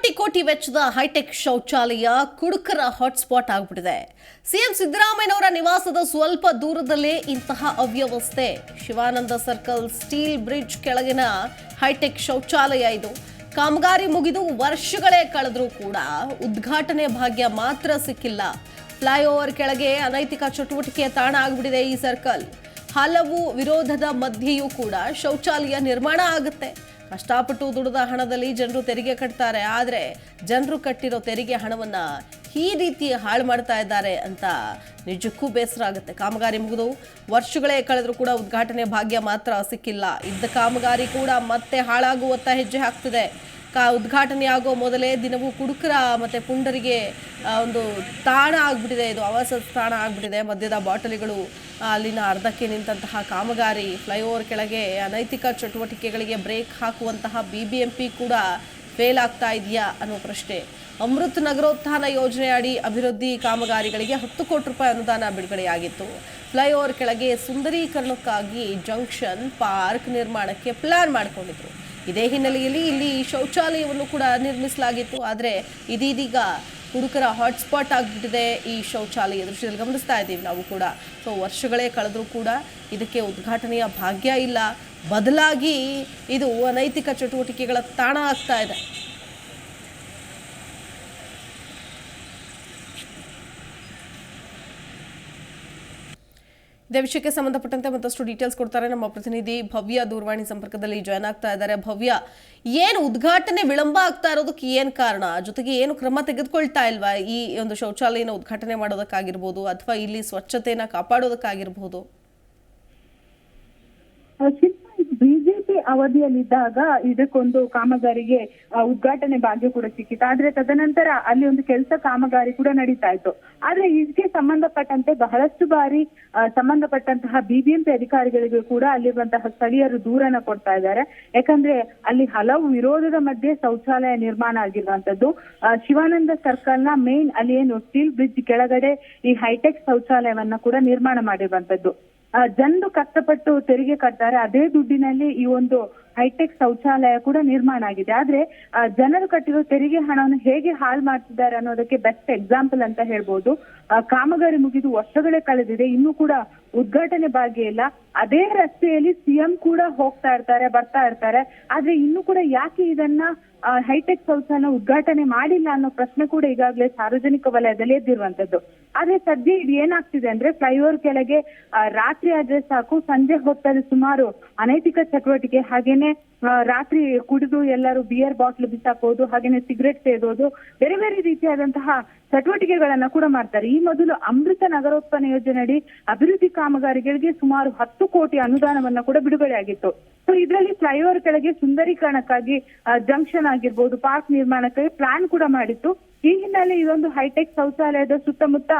ಕೋಟಿ ಕೋಟಿ ವೆಚ್ಚದ ಹೈಟೆಕ್ ಶೌಚಾಲಯ ಕುಡುಕರ ಹಾಟ್ಸ್ಪಾಟ್ ಆಗ್ಬಿಟ್ಟಿದೆ. ಸಿಎಂ ಸಿದ್ದರಾಮಯ್ಯನವರ ನಿವಾಸದ ಸ್ವಲ್ಪ ದೂರದಲ್ಲೇ ಇಂತಹ ಅವ್ಯವಸ್ಥೆ. ಶಿವಾನಂದ ಸರ್ಕಲ್ ಸ್ಟೀಲ್ ಬ್ರಿಡ್ಜ್ ಕೆಳಗಿನ ಹೈಟೆಕ್ ಶೌಚಾಲಯ ಇದು. ಕಾಮಗಾರಿ ಮುಗಿದು ವರ್ಷಗಳೇ ಕಳೆದರೂ ಕೂಡ ಉದ್ಘಾಟನೆ ಭಾಗ್ಯ ಮಾತ್ರ ಸಿಕ್ಕಿಲ್ಲ. ಫ್ಲೈಓವರ್ ಕೆಳಗೆ ಅನೈತಿಕ ಚಟುವಟಿಕೆ ತಾಣ ಆಗ್ಬಿಟ್ಟಿದೆ ಈ ಸರ್ಕಲ್. ಹಲವು ವಿರೋಧದ ಮಧ್ಯೆಯೂ ಕೂಡ ಶೌಚಾಲಯ ನಿರ್ಮಾಣ ಆಗುತ್ತೆ. ಕಷ್ಟಪಟ್ಟು ದುಡಿದ ಹಣದಲ್ಲಿ ಜನರು ತೆರಿಗೆ ಕಟ್ತಾರೆ. ಆದರೆ ಜನರು ಕಟ್ಟಿರೋ ತೆರಿಗೆ ಹಣವನ್ನ ಈ ರೀತಿ ಹಾಳು ಮಾಡ್ತಾ ಇದ್ದಾರೆ ಅಂತ ನಿಜಕ್ಕೂ ಬೇಸರ ಆಗುತ್ತೆ ಕಾಮಗಾರಿ ಮುಗಿದು ವರ್ಷಗಳೇ ಕಳೆದರೂ ಕೂಡ ಉದ್ಘಾಟನೆ ಭಾಗ್ಯ ಮಾತ್ರ ಸಿಕ್ಕಿಲ್ಲ. ಇದ್ದ ಕಾಮಗಾರಿ ಕೂಡ ಮತ್ತೆ ಹಾಳಾಗುವತ್ತ ಹೆಜ್ಜೆ ಹಾಕ್ತಿದೆ. ಕಾ ಉದ್ಘಾಟನೆ ಆಗೋ ಮೊದಲೇ ದಿನವೂ ಕುಡುಕರ ಮತ್ತು ಪುಂಡರಿಗೆ ಒಂದು ತಾಣ ಆಗಿಬಿಟ್ಟಿದೆ. ಇದು ಆವಾಸ ತಾಣ ಆಗಿಬಿಟ್ಟಿದೆ. ಮದ್ಯದ ಬಾಟಲಿಗಳು ಅಲ್ಲಿನ ಅರ್ಧಕ್ಕೆ ನಿಂತಹ ಕಾಮಗಾರಿ, ಫ್ಲೈಓವರ್ ಕೆಳಗೆ ಅನೈತಿಕ ಚಟುವಟಿಕೆಗಳಿಗೆ ಬ್ರೇಕ್ ಹಾಕುವಂತಹ ಬಿ ಬಿ ಎಂ ಪಿ ಕೂಡ ಫೇಲ್ ಆಗ್ತಾ ಇದೆಯಾ ಅನ್ನೋ ಪ್ರಶ್ನೆ. ಅಮೃತ್ ನಗರೋತ್ಥಾನ ಯೋಜನೆ ಅಡಿ ಅಭಿವೃದ್ಧಿ ಕಾಮಗಾರಿಗಳಿಗೆ ಹತ್ತು ಕೋಟಿ ರೂಪಾಯಿ ಅನುದಾನ ಬಿಡುಗಡೆಯಾಗಿತ್ತು. ಫ್ಲೈಓವರ್ ಕೆಳಗೆ ಸುಂದರೀಕರಣಕ್ಕಾಗಿ ಜಂಕ್ಷನ್ ಪಾರ್ಕ್ ನಿರ್ಮಾಣಕ್ಕೆ ಪ್ಲಾನ್ ಮಾಡಿಕೊಂಡಿದ್ರು. ಇದೇ ಹಿನ್ನೆಲೆಯಲ್ಲಿ ಇಲ್ಲಿ ಶೌಚಾಲಯವನ್ನು ಕೂಡ ನಿರ್ಮಿಸಲಾಗಿತ್ತು. ಆದರೆ ಇದೀಗ ಹುಡುಕರ ಹಾಟ್ಸ್ಪಾಟ್ ಆಗಿಬಿಟ್ಟಿದೆ ಈ ಶೌಚಾಲಯ ದೃಶ್ಯದಲ್ಲಿ ಗಮನಿಸ್ತಾ ಇದ್ದೀವಿ ನಾವು ಕೂಡ. ಸೊ ವರ್ಷಗಳೇ ಕಳೆದರೂ ಕೂಡ ಇದಕ್ಕೆ ಉದ್ಘಾಟನೆಯ ಭಾಗ್ಯ ಇಲ್ಲ. ಬದಲಾಗಿ ಇದು ಅನೈತಿಕ ಚಟುವಟಿಕೆಗಳ ತಾಣ ಆಗ್ತಾ ಇದೆ. ಇದೇ ವಿಷಯಕ್ಕೆ ಸಂಬಂಧಪಟ್ಟಂತೆ ಮತ್ತಷ್ಟು ಡೀಟೇಲ್ಸ್ ಕೊಡ್ತಾರೆ ನಮ್ಮ ಪ್ರತಿನಿಧಿ ಭವ್ಯ ದೂರವಾಣಿ ಸಂಪರ್ಕದಲ್ಲಿ ಜಾಯ್ನ್ ಆಗ್ತಾ ಇದ್ದಾರೆ. ಭವ್ಯ, ಏನು ಉದ್ಘಾಟನೆ ವಿಳಂಬ ಆಗ್ತಾ ಇರೋದಕ್ಕೆ ಏನು ಕಾರಣ? ಜೊತೆಗೆ ಏನು ಕ್ರಮ ತೆಗೆದುಕೊಳ್ತಾ ಇಲ್ವಾ ಈ ಒಂದು ಶೌಚಾಲಯನ ಉದ್ಘಾಟನೆ ಮಾಡೋದಕ್ಕಾಗಿರ್ಬೋದು ಅಥವಾ ಇಲ್ಲಿ ಸ್ವಚ್ಛತೆನ ಕಾಪಾಡೋದಕ್ಕಾಗಿರ್ಬೋದು? ಅವಧಿಯಲ್ಲಿದ್ದಾಗ ಇದಕ್ಕೊಂದು ಕಾಮಗಾರಿಗೆ ಉದ್ಘಾಟನೆ ಭಾಗ್ಯ ಕೂಡ ಸಿಕ್ಕಿತ್ತು. ಆದ್ರೆ ತದನಂತರ ಅಲ್ಲಿ ಒಂದು ಕೆಲಸ ಕಾಮಗಾರಿ ಕೂಡ ನಡೀತಾ ಇತ್ತು. ಆದ್ರೆ ಇದಕ್ಕೆ ಸಂಬಂಧಪಟ್ಟಂತೆ ಬಹಳಷ್ಟು ಬಾರಿ ಸಂಬಂಧಪಟ್ಟಂತಹ ಬಿಬಿಎಂಪಿ ಅಧಿಕಾರಿಗಳಿಗೆ ಕೂಡ ಅಲ್ಲಿರುವಂತಹ ಸ್ಥಳೀಯರು ದೂರನ ಕೊಡ್ತಾ ಇದ್ದಾರೆ. ಯಾಕಂದ್ರೆ ಅಲ್ಲಿ ಹಲವು ವಿರೋಧದ ಮಧ್ಯೆ ಶೌಚಾಲಯ ನಿರ್ಮಾಣ ಆಗಿರುವಂತದ್ದು ಶಿವಾನಂದ ಸರ್ಕಲ್ನ ಮೇನ್ ಅಲ್ಲಿ ಏನು ಸ್ಟೀಲ್ ಬ್ರಿಡ್ಜ್ ಕೆಳಗಡೆ ಈ ಹೈಟೆಕ್ ಶೌಚಾಲಯವನ್ನ ಕೂಡ ನಿರ್ಮಾಣ ಮಾಡಿರುವಂತದ್ದು ಜನರು ಕಷ್ಟಪಟ್ಟು ತೆರಿಗೆ ಕಟ್ತಾರೆ. ಅದೇ ದುಡ್ಡಿನಲ್ಲಿ ಈ ಒಂದು ಹೈಟೆಕ್ ಶೌಚಾಲಯ ಕೂಡ ನಿರ್ಮಾಣ ಆಗಿದೆ. ಆದ್ರೆ ಜನರು ಕಟ್ಟಿರೋ ತೆರಿಗೆ ಹಣವನ್ನು ಹೇಗೆ ಹಾಳು ಮಾಡ್ತಿದ್ದಾರೆ ಅನ್ನೋದಕ್ಕೆ ಬೆಸ್ಟ್ ಎಕ್ಸಾಂಪಲ್ ಅಂತ ಹೇಳ್ಬೋದು. ಕಾಮಗಾರಿ ಮುಗಿದು ವರ್ಷಗಳೇ ಕಳೆದಿದೆ. ಇನ್ನೂ ಕೂಡ ಉದ್ಘಾಟನೆ ಭಾಗ್ಯ ಇಲ್ಲ. ಅದೇ ರಸ್ತೆಯಲ್ಲಿ ಸಿಎಂ ಕೂಡ ಹೋಗ್ತಾ ಇರ್ತಾರೆ, ಬರ್ತಾ ಇರ್ತಾರೆ. ಆದ್ರೆ ಇನ್ನು ಕೂಡ ಯಾಕೆ ಇದನ್ನ ಹೈಟೆಕ್ ಶೌಚಾಲಯ ಉದ್ಘಾಟನೆ ಮಾಡಿಲ್ಲ ಅನ್ನೋ ಪ್ರಶ್ನೆ ಕೂಡ ಈಗಾಗಲೇ ಸಾರ್ವಜನಿಕ ವಲಯದಲ್ಲಿ ಎದ್ದಿರುವಂತದ್ದು. ಆದ್ರೆ ಸದ್ಯ ಇದು ಏನಾಗ್ತಿದೆ ಅಂದ್ರೆ ಫ್ಲೈಓವರ್ ಕೆಳಗೆ ರಾತ್ರಿ ಆದ್ರೆ ಸಾಕು, ಸಂಜೆ ಹೊತ್ತಲ್ಲಿ ಸುಮಾರು ಅನೈತಿಕ ಚಟುವಟಿಕೆ, ಹಾಗೇನೆ ರಾತ್ರಿ ಕುಡಿದು ಎಲ್ಲರೂ ಬಿಯರ್ ಬಾಟ್ಲ್ ಬಿಸಾಕೋದು, ಹಾಗೇನೆ ಸಿಗರೆಟ್ ಸೇದೋದು ಬೇರೆ ಬೇರೆ ರೀತಿಯಾದಂತಹ ಚಟುವಟಿಕೆಗಳನ್ನ ಕೂಡ ಮಾಡ್ತಾರೆ. ಈ ಮೊದಲು ಅಮೃತ ನಗರೋತ್ಪನ್ನ ಯೋಜನೆಯಡಿ ಅಭಿವೃದ್ಧಿ ಕಾಮಗಾರಿಗಳಿಗೆ ಸುಮಾರು ಹತ್ತು ಕೋಟಿ ಅನುದಾನವನ್ನ ಕೂಡ ಬಿಡುಗಡೆ ಆಗಿತ್ತು. ಸೊ ಇದರಲ್ಲಿ ಫ್ಲೈಓವರ್ ಕೆಳಗೆ ಸುಂದರೀಕರಣಕ್ಕಾಗಿ ಜಂಕ್ಷನ್ ಆಗಿರ್ಬೋದು ಪಾರ್ಕ್ ನಿರ್ಮಾಣಕ್ಕಾಗಿ ಪ್ಲಾನ್ ಕೂಡ ಮಾಡಿತ್ತು. ಈ ಹಿನ್ನೆಲೆ ಇದೊಂದು ಹೈಟೆಕ್ ಶೌಚಾಲಯದ ಸುತ್ತಮುತ್ತ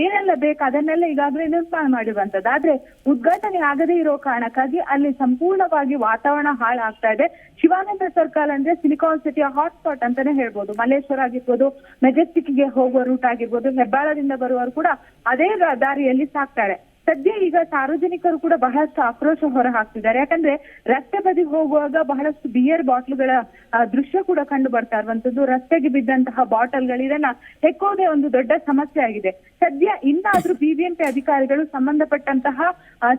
ಏನೆಲ್ಲ ಬೇಕು ಅದನ್ನೆಲ್ಲ ಈಗಾಗಲೇ ನಿರ್ಮಾಣ ಮಾಡಿರುವಂತದ್ದು ಆದ್ರೆ ಉದ್ಘಾಟನೆ ಆಗದೇ ಇರೋ ಕಾರಣಕ್ಕಾಗಿ ಅಲ್ಲಿ ಸಂಪೂರ್ಣವಾಗಿ ವಾತಾವರಣ ಹಾಳಾಗ್ತಾ ಇದೆ. ಶಿವಾನಂದ ಸರ್ಕಲ್ ಅಂದ್ರೆ ಸಿಲಿಕಾನ್ ಸಿಟಿಯ ಹಾಟ್ಸ್ಪಾಟ್ ಅಂತಾನೆ ಹೇಳ್ಬೋದು. ಮಲ್ಲೇಶ್ವರ ಆಗಿರ್ಬೋದು ಮೆಜೆಸ್ಟಿಕ್ಗೆ ಹೋಗುವ ರೂಟ್ ಆಗಿರ್ಬೋದು, ಹೆಬ್ಬಾಳದಿಂದ ಬರುವವರು ಕೂಡ ಅದೇ ದಾರಿಯಲ್ಲಿ ಸಾಕ್ತಾರೆ. ಸದ್ಯ ಈಗ ಸಾರ್ವಜನಿಕರು ಕೂಡ ಬಹಳಷ್ಟು ಆಕ್ರೋಶ ಹೊರ ಹಾಕ್ತಿದ್ದಾರೆ ಯಾಕಂದ್ರೆ ರಸ್ತೆ ಬದಿಗೆ ಹೋಗುವಾಗ ಬಹಳಷ್ಟು ಬಿಯರ್ ಬಾಟ್ಲುಗಳ ದೃಶ್ಯ ಕೂಡ ಕಂಡು ಬರ್ತಾ ಇರುವಂತದ್ದು. ರಸ್ತೆಗೆ ಬಿದ್ದಂತಹ ಬಾಟಲ್ಗಳು ಇದನ್ನ ಹೆಕ್ಕೋದೇ ಒಂದು ದೊಡ್ಡ ಸಮಸ್ಯೆ ಆಗಿದೆ. ಸದ್ಯ ಇನ್ನಾದ್ರೂ ಬಿಬಿಎಂಪಿ ಅಧಿಕಾರಿಗಳು ಸಂಬಂಧಪಟ್ಟಂತಹ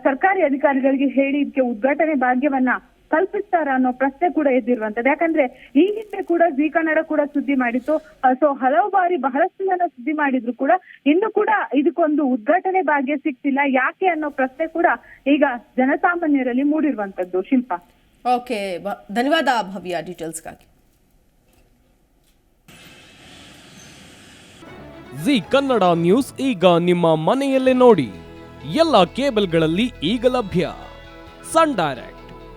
ಸರ್ಕಾರಿ ಅಧಿಕಾರಿಗಳಿಗೆ ಹೇಳಿ ಇದಕ್ಕೆ ಉದ್ಘಾಟನೆ ಭಾಗ್ಯವನ್ನ ಕಲ್ಪಿಸ್ತಾರ ಅನ್ನೋ ಪ್ರಶ್ನೆ ಕೂಡ ಎದ್ದಿರುವಂತದ್ದು ಯಾಕಂದ್ರೆ ಈ ಹಿಂದೆ ಕೂಡ ಜಿ ಕನ್ನಡ ಕೂಡ ಸುದ್ದಿ ಮಾಡಿತ್ತು. ಸೊ ಹಲವು ಬಾರಿ ಬಹಳಷ್ಟು ಜನ ಸುದ್ದಿ ಮಾಡಿದ್ರು ಕೂಡ. ಇನ್ನು ಕೂಡ ಇದಕ್ಕೊಂದು ಉದ್ಘಾಟನೆ ಭಾಗ್ಯ ಸಿಗ್ತಿಲ್ಲ. ಯಾಕೆ ಅನ್ನೋ ಪ್ರಶ್ನೆ ಕೂಡ ಈಗ ಜನಸಾಮಾನ್ಯರಲ್ಲಿ ಮೂಡಿರುವಂತದ್ದು ಶಿಲ್ಪ. ಓಕೆ ಬ- ಧನ್ಯವಾದ ಭವ್ಯ ಡೀಟೇಲ್ಸ್ಗಾಗಿ. ಜಿ ಕನ್ನಡ ನ್ಯೂಸ್ ಈಗ ನಿಮ್ಮ ಮನೆಯಲ್ಲೇ ನೋಡಿ. ಎಲ್ಲ ಕೇಬಲ್ಗಳಲ್ಲಿ ಈಗ ಲಭ್ಯ. Sun Direct.